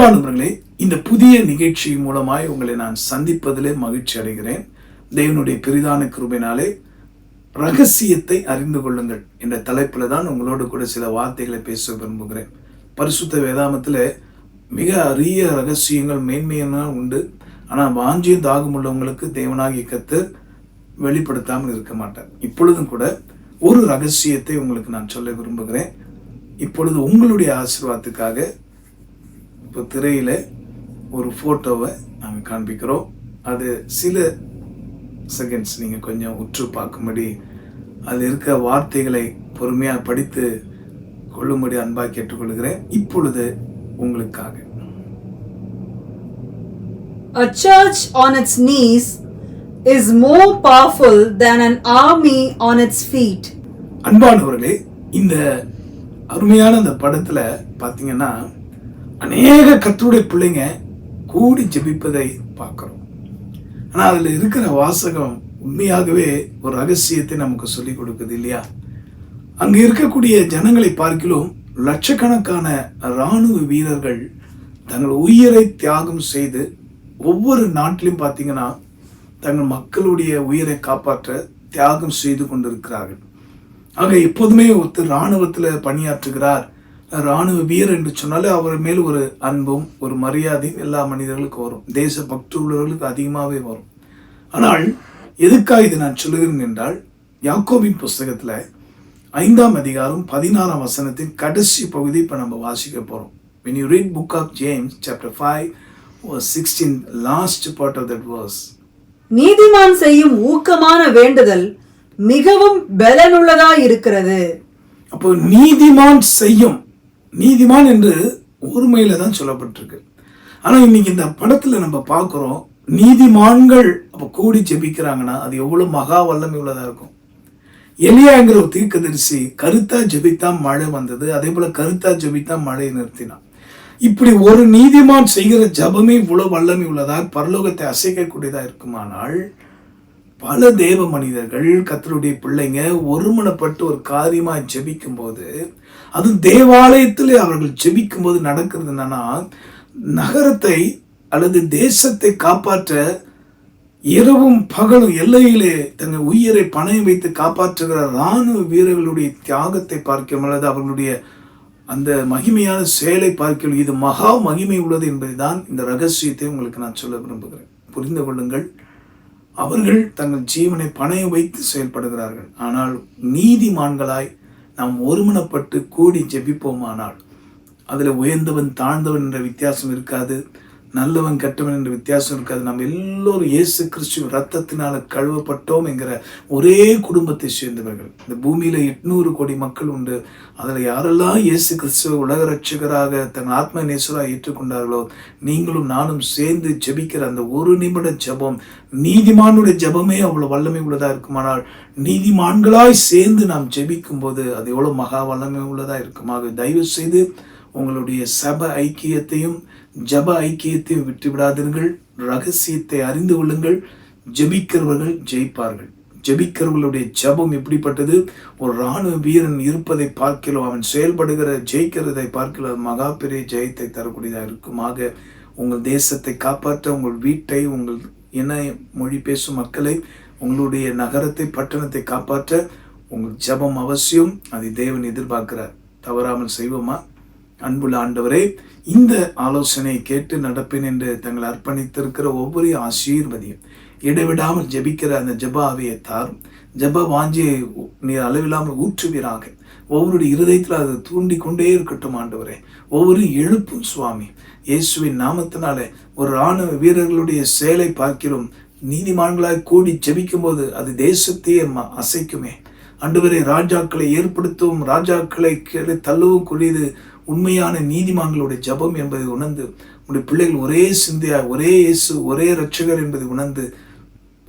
அன்பானவர்களே இந்த புதிய நிகழ்ச்சி மூலமாய் உங்களை நான் சந்திப்பதிலே மகிழ்ச்சி அடைகிறேன். தேவனுடைய பெரிதான கிருபினாலே ரகசியத்தை அறிந்து கொள்ளுங்கள் என்ற தலைப்புல தான் உங்களோடு கூட சில வார்த்தைகளை பேச விரும்புகிறேன். பரிசுத்த வேதாமத்தில் மிக அரிய ரகசியங்கள் மேன்மையான உண்டு. ஆனால் வாஞ்சியும் தாகம் உள்ளவங்களுக்கு தேவனாகிய கத்து வெளிப்படுத்தாமல் இருக்க மாட்டார். இப்பொழுதும் கூட ஒரு ரகசியத்தை உங்களுக்கு நான் சொல்ல விரும்புகிறேன். இப்பொழுது உங்களுடைய ஆசீர்வாதத்துக்காக இப்போ திரையில ஒரு ஃபோட்டோவை நாங்கள் காண்பிக்கிறோம். அது சில செகண்ட்ஸ் நீங்கள் கொஞ்சம் உற்று பார்க்கும்படி அதில் இருக்க வார்த்தைகளை பொறுமையாக படித்து கொள்ளும்படி அன்பாக கேட்டுக்கொள்கிறேன். இப்பொழுது உங்களுக்காக. A church on its knees is more powerful than an army on its feet. அன்பானவர்களே இந்த அருமையான இந்த படத்துல பார்த்தீங்கன்னா அநேக கர்த்தருடைய பிள்ளைங்க கூடி ஜெபிப்பதை பார்க்குறோம். ஆனால் அதில் இருக்கிற வாசகம் உண்மையாகவே ஒரு ரகசியத்தை நமக்கு சொல்லிக் கொடுக்குது இல்லையா? அங்கே இருக்கக்கூடிய ஜனங்களை பார்க்கிலும் லட்சக்கணக்கான இராணுவ வீரர்கள் தங்கள் உயிரை தியாகம் செய்து ஒவ்வொரு நாட்டிலும் பார்த்தீங்கன்னா தங்கள் மக்களுடைய உயிரை காப்பாற்ற தியாகம் செய்து கொண்டிருக்கிறார்கள். ஆக எப்போதுமே ஒருத்தர் இராணுவத்தில் பணியாற்றுகிறார். இராணுவ வீரர் என்று சொன்னாலே அவர் மேல் ஒரு அன்பும் ஒரு மரியாதையும் எல்லா மனிதர்களுக்கும் வரும். தேச பக்தி உள்ளவர்களுக்கு அதிகமாகவே வரும். ஆனால் எதுக்காக இதை நான் சொல்லுகிறேன் என்றால் யாக்கோபின் புஸ்தகத்தில் ஐந்தாம் அதிகாரம் பதினாறாம் வசனத்தின் கடைசி பகுதி இப்போ நம்ம வாசிக்க போகிறோம் when you read book of james chapter 5 verse 16 last part of that verse. நீதிமான் செய்யும் ஊக்கமான வேண்டுதல் மிகவும் பலனுள்ளதாய் இருக்கிறது அப்போ நீதிமான் செய்யும் நீதிமான் என்று ஒருமையில தான் சொல்லப்பட்டிருக்கு. ஆனா இன்னைக்கு இந்த படத்துல நம்ம பார்க்குறோம் நீதிமான்கள் அப்போ கூடி ஜெபிக்கிறாங்கன்னா அது எவ்வளவு மகா வல்லமை உள்ளதா இருக்கும். எலியாங்கிற ஒரு தீர்க்கதரிசி கருத்தா ஜெபித்தா மழை வந்தது அதே போல கருத்தா ஜெபித்தா மழையை நிறுத்தினான். இப்படி ஒரு நீதிமான் செய்கிற ஜபமே இவ்வளோ வல்லமை உள்ளதா பரலோகத்தை அசைக்கக்கூடியதாக இருக்குமானால் பல தேவ மனிதர்கள் கத்தருடைய பிள்ளைங்க ஒருமனப்பட்டு ஒரு காரியமா ஜெபிக்கும் போது அது தேவாலயத்தில் அவர்கள் ஜெபிக்கும் போது நடக்கிறது என்னன்னா நகரத்தை அல்லது தேசத்தை காப்பாற்ற இரவும் பகலும் எல்லையிலே தங்கள் உயிரை பணையம் வைத்து காப்பாற்றுகிற இராணுவ வீரர்களுடைய தியாகத்தை பார்க்கிறோம் அல்லது அவர்களுடைய அந்த மகிமையான செயலை பார்க்கிறோம். இது மகா மகிமை உள்ளது என்பதுதான் இந்த ரகசியத்தை உங்களுக்கு நான் சொல்ல விரும்புகிறேன். புரிந்து கொள்ளுங்கள். அவர்கள் தங்கள் ஜீவனை பணைய வைத்து செயல்படுகிறார்கள். ஆனால் நீதிமான்களாய் நாம் ஒருமனப்பட்டு கூடி ஜெபிப்போமானால் அதில் உயர்ந்தவன் தாழ்ந்தவன் என்ற வித்தியாசம் இருக்காது. நல்லவன் கெட்டவன் என்ற வித்தியாசம் இருக்காது. நம்ம எல்லோரும் இயேசு கிறிஸ்துவ ரத்தத்தினால கழுவப்பட்டோம் என்கிற ஒரே குடும்பத்தை சேர்ந்தவர்கள். இந்த பூமியில் எட்நூறு கோடி மக்கள் உண்டு. அதில் யாரெல்லாம் இயேசு கிறிஸ்துவ உலக ரட்சகராக தன் ஆத்ம நேசராக ஏற்றுக்கொண்டார்களோ நீங்களும் நானும் சேர்ந்து ஜெபிக்கிற அந்த ஒரு நிமிட ஜெபம் நீதிமானுடைய ஜெபமே அவ்வளோ வல்லமை உள்ளதா இருக்குமானால் நீதிமான்களாய் சேர்ந்து நாம் ஜெபிக்கும் போது அது எவ்வளோ மகா வல்லமை உள்ளதா இருக்குமாக. தயவு செய்து உங்களுடைய சப ஐக்கியத்தையும் ஜப ஐக்கியத்தையும் விட்டு விடாதீர்கள் ரகசியத்தை அறிந்து கொள்ளுங்கள் ஜபிக்கிறவர்கள் ஜெயிப்பார்கள். ஜபிக்கிறவர்களுடைய ஜபம் எப்படிப்பட்டது? ஒரு இராணுவ வீரன் இருப்பதை பார்க்கலாம் அவன் செயல்படுகிற ஜெயிக்கிறதை பார்க்கலாம் மகா பெரிய ஜெயத்தை தரக்கூடியதாக இருக்குமாக உங்கள் தேசத்தை காப்பாற்ற உங்கள் வீட்டை உங்கள் இன மொழி பேசும் மக்களை உங்களுடைய நகரத்தை பட்டணத்தை காப்பாற்ற உங்கள் ஜபம் அவசியம். அதை தேவன் எதிர்பார்க்கிறார். தவறாமல் செய்வோமா? அன்புள்ள ஆண்டவரே இந்த ஆலோசனை கேட்டு நடப்பேன் என்று தங்களை அர்ப்பணித்திருக்கிற ஒவ்வொரு ஆசீர்வதியும். இடைவிடாமல் ஜெபிக்கிற அந்த ஜப ஆவியை தாரும் வாஞ்சியை நீர் அளவில்லாமல் ஊற்றுவீராக. ஒவ்வொரு இருதயத்தில் அதை தூண்டி கொண்டே இருக்கட்டும் ஆண்டவரே. ஒவ்வொரு எழுப்பும் சுவாமி. இயேசுவின் நாமத்தினால ஒரு ராணுவ வீரர்களுடைய செயலை பார்க்கிறோம். நீதிமான்களாய் கூடி ஜபிக்கும் போது அது தேசத்தையே ம- அசைக்குமே. அன்றுவரை ராஜாக்களை ஏற்படுத்தவும் ராஜாக்களை கீழே தள்ளவும் கூடியது உண்மையான நீதிமான்களுடைய ஜபம் என்பதை உணர்ந்து உடைய பிள்ளைகள் ஒரே சிந்தையாய் ஒரே இயேசு ஒரே ரட்சகர் என்பதை உணர்ந்து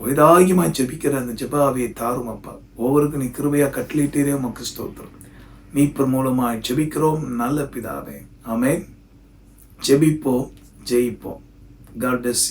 வைராகியமாய் ஜெபிக்கிற அந்த ஜபாவியை தாரும் அப்பா. ஒவ்வொருக்கும் நீ கிருபையாக கட்டளிட்டீரே உமக்கு ஸ்தோத்திரம். மீட்பர் மூலமாக ஜெபிக்கிறோம் நல்ல பிதாவே. ஆமே ஜெபிப்போம் ஜெயிப்போம். God bless